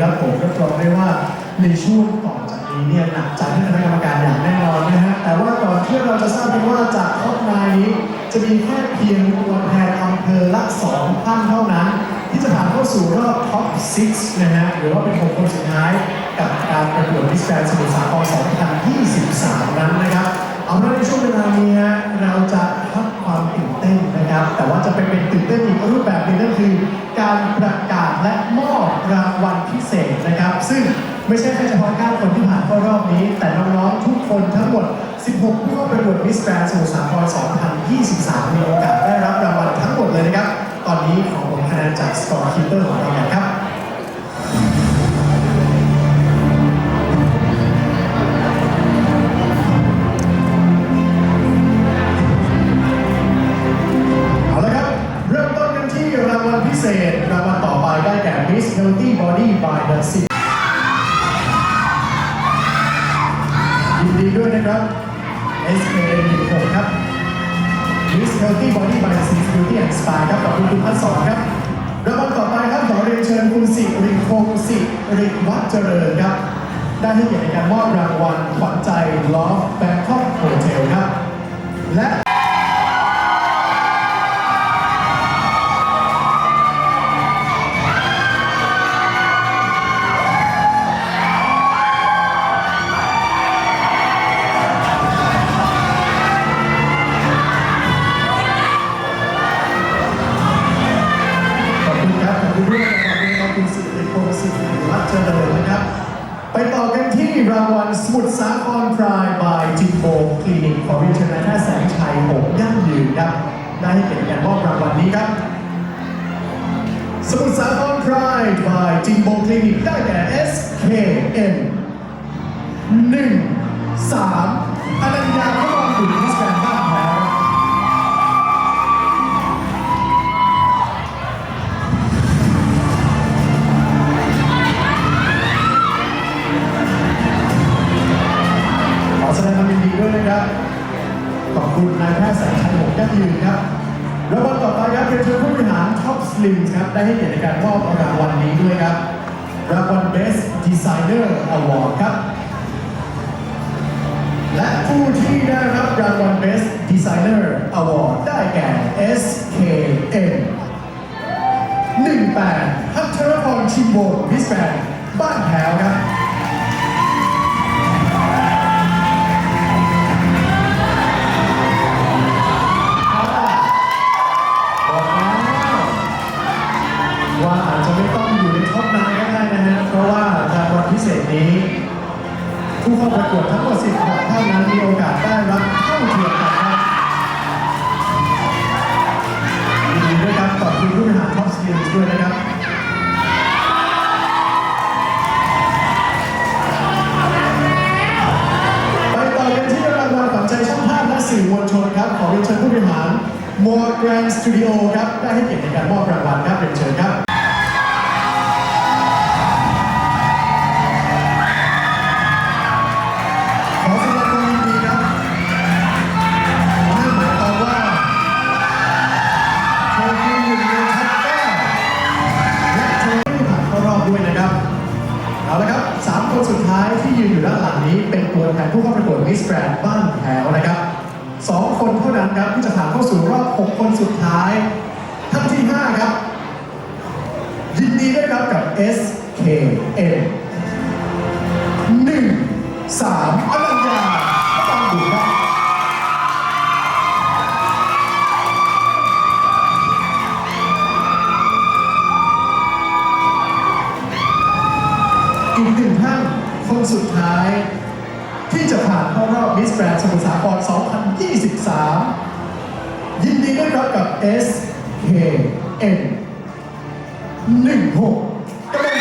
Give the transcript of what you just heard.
ครับผมรองได้ว่าในช่วงต่อจากนี้เนี่ยหนักใจที่คณะกรรมการอย่างแน่นอนนะฮะแต่ว่าก่อนที่เราจะทราบกันว่าจากท็อปนายนี้จะมีแค่เพียงตัวแทนอำเภอละสองท่านเท่านั้น ที่จะผ่านเข้าสู่รอบท็อป 6 นะฮะหรือว่าเป็นหกคนสุดท้ายกับการประกวดมิสแกรนสมุทรสาคร2023 นั้นนะครับเอาเป็นว่าในช่วงเวลานี้ฮะเราจะพักความตื่นเต้นนะครับ แต่ว่าจะเป็นเป็นตื่นเต้นอีกรูปแบบหนึงก็คือ การประกาศและมอบรางวัล ซึ่งไม่ใช่แค่เฉพาะ 9 คนที่ผ่านเข้ารอบนี้ แต่น้องๆ ทุกคนทั้งหมด 16 ผู้เข้าประกวดมิสแกรนด์สมุทรสาคร 2023 มีโอกาสได้รับรางวัลทั้งหมดเลยนะครับ ตอนนี้ขอผลคะแนนจาก Score Keeper ของเรากันครับเอาละครับเริ่มต้นกันที่รางวัลพิเศษรางวัลต่อไปได้แก่ Miss Healthy Body by the Sea ดีด้วยนะครับ SKN 16ครับ Miss Healthy Body by Sea Beauty and Spa ครับขอบคุณคุณพัฒสอนครับรางวัลต่อไปครับขอเรียนเชิญคุณสิริพงศ์สิริวัฒเจริญครับ ได้ให้เกียรติในการมอบรางวัลขวัญใจล้อ สมุทรสาครพรายบายจิมโบคลินิกของวิทยนเชิญนายแพทย์แสงชัยหงยั่งยืนครับได้ให้เกียรติการมอบรางวัลนี้ครับ สมุทรสาครพรายบายจิมโบคลินิกได้แก่ SKN 1 3อนัญญาพระรองขุนมิสแก คุณนายแพทย์แสงชัยหงยั่งยืนครับรางวัลต่อไปครับเป็นเชิญผู้บริหารท็อปสลิมครับได้ให้เกียรติในการมอบรางวัลนี้ด้วยครับรางวัล Best Designer Award ครับ และผู้ที่ได้รับรางวัล Best Designer Award ได้แก่ SKN 18พัทรพรชิมโบมิสแกรนด์บ้านแถวครับ สื่อมวลชนครับ ขอเรียนเชิญผู้บริหาร More Grand Studio ครับ ได้ให้เกียรติในการมอบรางวัลครับเรียนเชิญครับขอแสดงความยินดีครับนั่นหมายความว่าเธอคือหนึ่งในท็อปเก้าและเธอไม่ได้ผ่านเข้ารอบด้วยนะครับเอาละครับสามคนสุดท้ายที่ยืนอยู่ด้านหลังนี้เป็นตัวแทนผู้เข้าประกวดมิสแกรนด์บ้านแถวนะครับ สองคนเท่านั้นครับที่จะผ่านเข้าสู่รอบ 6 คนสุดท้าย ท่านที่ 5 ครับ ยินดีด้วยครับกับ SKN หนึ่งสามอนัญญาฟังดูครับอีกหนึ่งท่านคนสุดท้าย ที่จะผ่านเข้ารอบมิสแกรนด์สมุทรสาคร 2023 ยินดีด้วยครับกับ SKN 16กำลัง